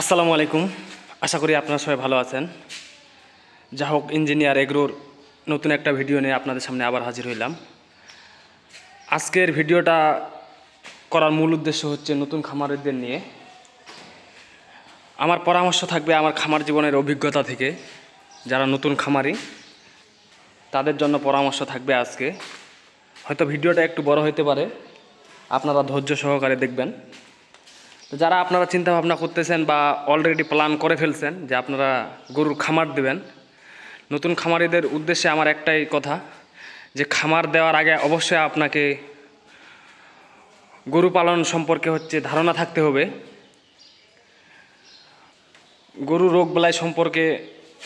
আসসালামু আলাইকুম। আশা করি আপনারা সবাই ভালো আছেন। যা হোক, ইঞ্জিনিয়ার এগ্রোর নতুন একটা ভিডিও নিয়ে আপনাদের সামনে আবার হাজির হইলাম। আজকের ভিডিওটা করার মূল উদ্দেশ্য হচ্ছে নতুন খামারিদের নিয়ে। আমার পরামর্শ থাকবে আমার খামার জীবনের অভিজ্ঞতা থেকে, যারা নতুন খামারি, তাদের জন্য পরামর্শ থাকবে আজকে। হয়তো ভিডিওটা একটু বড় হতে পারে। আপনারা ধৈর্য সহকারে দেখবেন। তো যারা আপনারা চিন্তা ভাবনা করতেছেন বা অলরেডি প্ল্যান করে ফেলছেন যে আপনারা গরুর খামার দেবেন, নতুন খামারিদের উদ্দেশ্যে আমার একটাই কথা যে খামার দেওয়ার আগে অবশ্যই আপনাকে গরু পালন সম্পর্কে হচ্ছে ধারণা থাকতে হবে। গরু রোগ বেলায় সম্পর্কে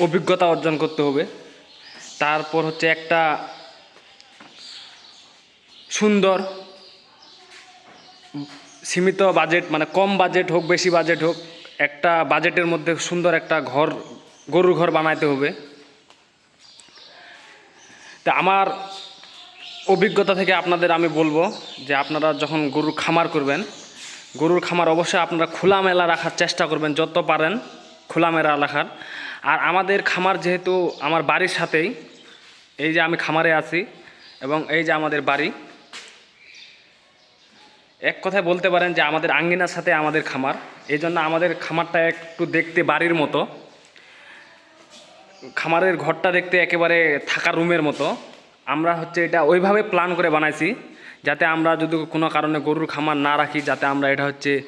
অভিজ্ঞতা অর্জন করতে হবে। তারপর হচ্ছে একটা সুন্দর সীমিত বাজেট মানে কম বাজেট হোক, বেশি বাজেট হোক, একটা বাজেটের মধ্যে সুন্দর একটা ঘর, গরুর ঘর বানাইতে হবে। তা আমার অভিজ্ঞতা থেকে আপনাদের আমি বলব যে আপনারা যখন গরুর খামার করবেন, গরুর খামার অবশ্যই আপনারা খোলামেলা রাখার চেষ্টা করবেন, যত পারেন খোলামেলা রাখার। আর আমাদের খামার যেহেতু আমার বাড়ির সাথেই, এই যে আমি খামারে আছি এবং এই যে আমাদের বাড়ি এক কথায় বলতে পারেন যে আমাদের আঙ্গিনার সাথে আমাদের খামার। এই জন্য আমাদের খামারটা একটু দেখতে বাড়ির মতো। খামারের ঘরটা দেখতে একেবারে থাকা রুমের মতো। আমরা হচ্ছে এটা ওইভাবে প্ল্যান করে বানাইছি, যাতে আমরা যদি কোনো কারণে গরুর খামার না রাখি, যাতে আমরা এটা হচ্ছে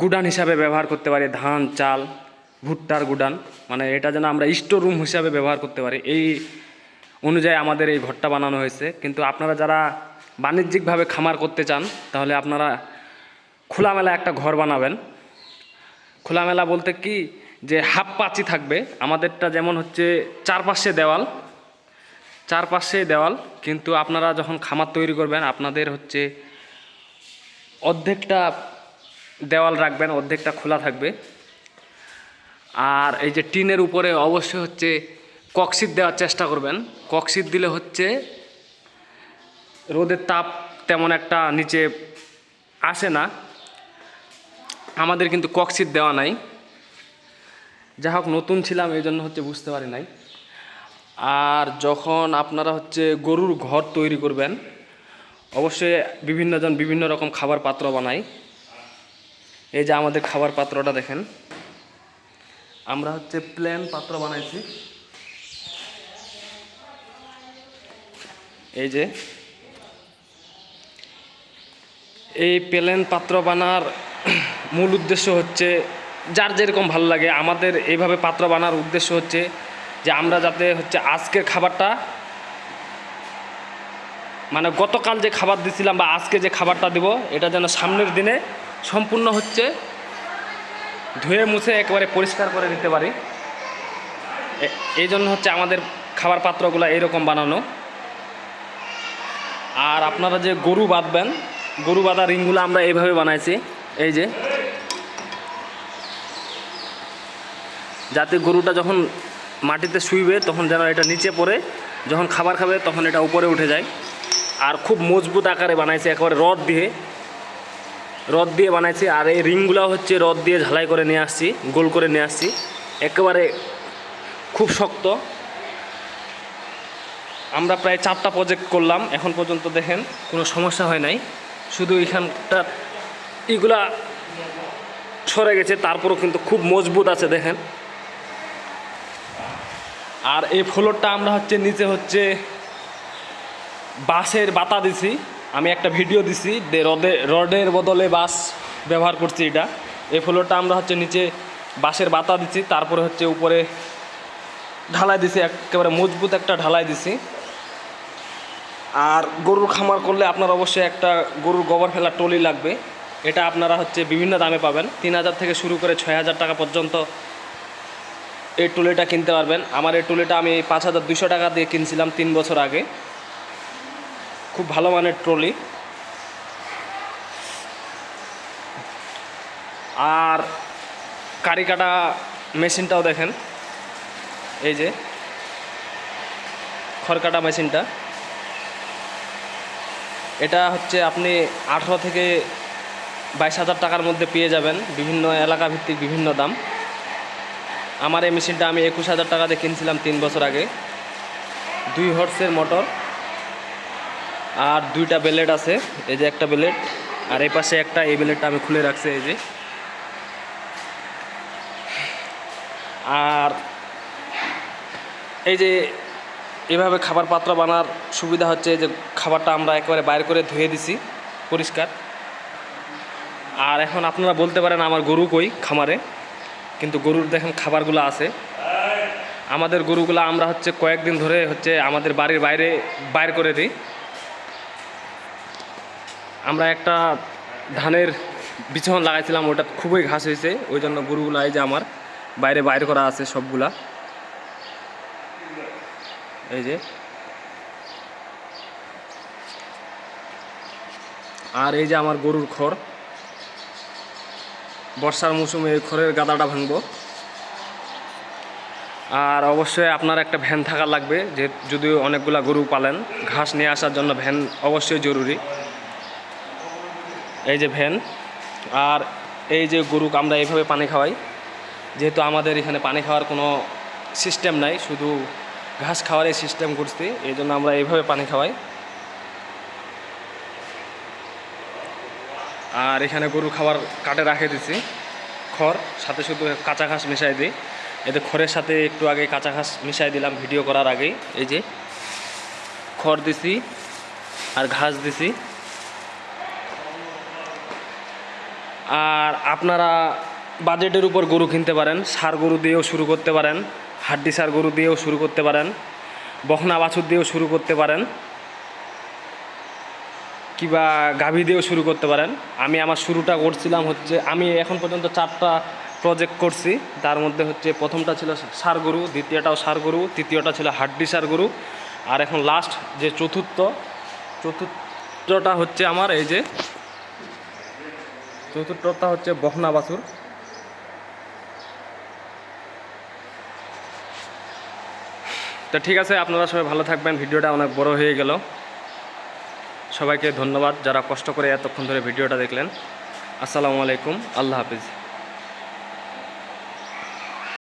গুডান হিসাবে ব্যবহার করতে পারি, ধান, চাল, ভুট্টার গুডান। মানে এটা যেন আমরা স্টোর রুম হিসাবে ব্যবহার করতে পারি। এই অনুযায়ী আমাদের এই ঘরটা বানানো হয়েছে। কিন্তু আপনারা যারা বাণিজ্যিকভাবে খামার করতে চান, তাহলে আপনারা খোলামেলা একটা ঘর বানাবেন। খোলামেলা বলতে কি যে হাফ পাচি থাকবে, আমাদেরটা যেমন হচ্ছে চারপাশে দেওয়াল চারপাশে দেওয়াল, কিন্তু আপনারা যখন খামার তৈরি করবেন, আপনাদের হচ্ছে অর্ধেকটা দেওয়াল রাখবেন, অর্ধেকটা খোলা থাকবে। আর এই যে টিনের উপরে অবশ্যই হচ্ছে ককশিট দেওয়ার চেষ্টা করবেন। ককশিট দিলে হচ্ছে রোদের তাপ তেমন একটা নিচে আসে না। আমাদের কিন্তু ককশিট দেওয়া নাই। যা হোক নতুন ছিলাম, এই জন্য হচ্ছে বুঝতে পারি নাই। আর যখন আপনারা হচ্ছে গরুর ঘর তৈরি করবেন, অবশ্যই বিভিন্নজন বিভিন্ন রকম খাবার পাত্র বানায় এই যে আমাদের খাবার পাত্রটা দেখেন। আমরা হচ্ছে প্লেন পাত্র বানাইছি। এই যে এই প্লেন পাত্র বানার মূল উদ্দেশ্য হচ্ছে যার যেরকম ভালো লাগে। আমাদের এইভাবে পাত্র বানার উদ্দেশ্য হচ্ছে যে আমরা যাতে হচ্ছে আজকের খাবারটা মানে গতকাল যে খাবার দিছিলাম বা আজকে যে খাবারটা দিব, এটা যেন সামনের দিনে সম্পূর্ণ হচ্ছে ধুয়ে মুছে একেবারে পরিষ্কার করে দিতে পারি। এই জন্য হচ্ছে আমাদের খাবার পাত্রগুলো এইরকম বানানো। আর আপনারা যে গরু বাঁধবেন গরু বাঁধা রিংগুলো আমরা এইভাবে বানাইছি। এই যে। যাতে গরুটা যখন মাটিতে শুইবে, তখন যেন এটা নিচে পড়ে, যখন খাবার খাবে, তখন এটা উপরে উঠে যায়। আর খুব মজবুত আকারে বানাইছে, একেবারে রড দিয়ে। রড দিয়ে বানাইছি, আর এই রিংগুলো হচ্ছে রড দিয়ে ঝালাই করে নিয়ে আসছি, গোল করে নিয়ে আসছি। একেবারে খুব শক্ত। আমরা প্রায় চারটা প্রজেক্ট করলাম, এখন পর্যন্ত দেখেন কোনো সমস্যা হয় নাই। শুধু এখানটা এগুলা সরে গেছে, তারপরও কিন্তু খুব মজবুত আছে দেখেন। আর এই ফ্লোরটা আমরা হচ্ছে নিচে হচ্ছে বাঁশের বাতা দিছি। আমি একটা ভিডিও দিছি যে রদে, রডের বদলে বাঁশ ব্যবহার করছি এটা। এই ফ্লোরটা আমরা হচ্ছে নিচে বাঁশের বাতা দিছি, তারপরে হচ্ছে উপরে ঢালাই দিছি, একেবারে মজবুত একটা ঢালাই দিছি। আর গরুর খামার করলে আপনার অবশ্যই একটা গরুর গোবর ফেলার টলি লাগবে। এটা আপনারা হচ্ছে বিভিন্ন দামে পাবেন। তিন হাজার থেকে শুরু করে ছয় হাজার টাকা পর্যন্ত এই টুলিটা কিনতে পারবেন। আমার এই টুলিটা আমি পাঁচ হাজার দুশো টাকা দিয়ে কিনছিলাম তিন বছর আগে। খুব ভালো মানের ট্রলি। আর কারি কাটা মেশিনটাও দেখেন। এই যে খড় কাটা মেশিনটা। এটা হচ্ছে আপনি আঠেরো থেকে বাইশ হাজার টাকার মধ্যে পেয়ে যাবেন। বিভিন্ন এলাকা ভিত্তিক বিভিন্ন দাম। আমার এই মেশিনটা আমি একুশ হাজার টাকাতে কিনছিলাম তিন বছর আগে। দুই হর্সের মোটর আর দুইটা বেলেট আছে। এই যে একটা বেলেট আর এই পাশে একটা, এই বেলেটটা আমি খুলে রাখছি এই যে। আর এই যে এভাবে খাবার পাত্র বানার সুবিধা হচ্ছে যে খাবারটা আমরা একেবারে বাইরে করে ধুয়ে দিছি, পরিষ্কার। আর এখন আপনারা বলতে পারেন আমার গরু কই খামারে, কিন্তু গরুর দেখেন খাবারগুলো আছে। আমাদের গরুগুলো আমরা হচ্ছে কয়েকদিন ধরে হচ্ছে আমাদের বাড়ির বাইরে বাইর করে দিই। আমরা একটা ধানের বিছন লাগাইছিলাম, ওটা খুবই ঘাস হয়েছে ওই জন্য গরুগুলো এই যে আমার বাইরে বাইর করা আছে সবগুলা। এই যে। আর এই যে আমার গরুর খড়। বর্ষার মৌসুমে এই খড়ের গাদাটা ভাঙবো। আর অবশ্যই আপনার একটা ভ্যান থাকা লাগবে, যে যদি অনেকগুলা গরু পালেন, ঘাস নিয়ে আসার জন্য ভ্যান অবশ্যই জরুরি। এই যে ভ্যান। আর এই যে গরুকে আমরা এইভাবে পানি খাওয়াই, যেহেতু আমাদের এখানে পানি খাওয়ার কোনো সিস্টেম নাই, শুধু ঘাস খাওয়ারই সিস্টেম করছি, এই জন্য আমরা এইভাবে পানি খাওয়াই। আর এখানে গরু খাবার কাটে রাখে দিছি। খড়, সাথে শুধু কাঁচা ঘাস মিশাই দিই। এতে খড়ের সাথে একটু আগে কাঁচা ঘাস মিশাই দিলাম ভিডিও করার আগেই। এই যে খড় দিছি আর ঘাস দিছি। আর আপনারা বাজেটের উপর গরু কিনতে পারেন, সার গরু দিয়েও শুরু করতে পারেন। হাড্ডি সার গরু দিয়েও শুরু করতে পারেন, বখনা বাছুর দিয়েও শুরু করতে পারেন, কিবা গাভী দিয়েও শুরু করতে পারেন। আমি আমার শুরুটা করছিলাম হচ্ছে, আমি এখন পর্যন্ত চারটা প্রজেক্ট করছি। তার মধ্যে হচ্ছে প্রথমটা ছিল সার গরু, দ্বিতীয়টাও সার গরু, তৃতীয়টা ছিল হাড্ডি সার গরু, আর এখন লাস্ট যে চতুর্থ, চতুর্থটা হচ্ছে আমার এই যে, চতুর্থটা হচ্ছে বহনা বাছুর। তো ঠিক আছে, আপনারা সবাই ভালো থাকবেন। ভিডিওটা অনেক বড় হয়ে গেল। সবাইকে ধন্যবাদ যারা কষ্ট করে এতক্ষণ ধরে ভিডিওটা দেখলেন। আসসালামু আলাইকুম, আল্লাহ হাফিজ।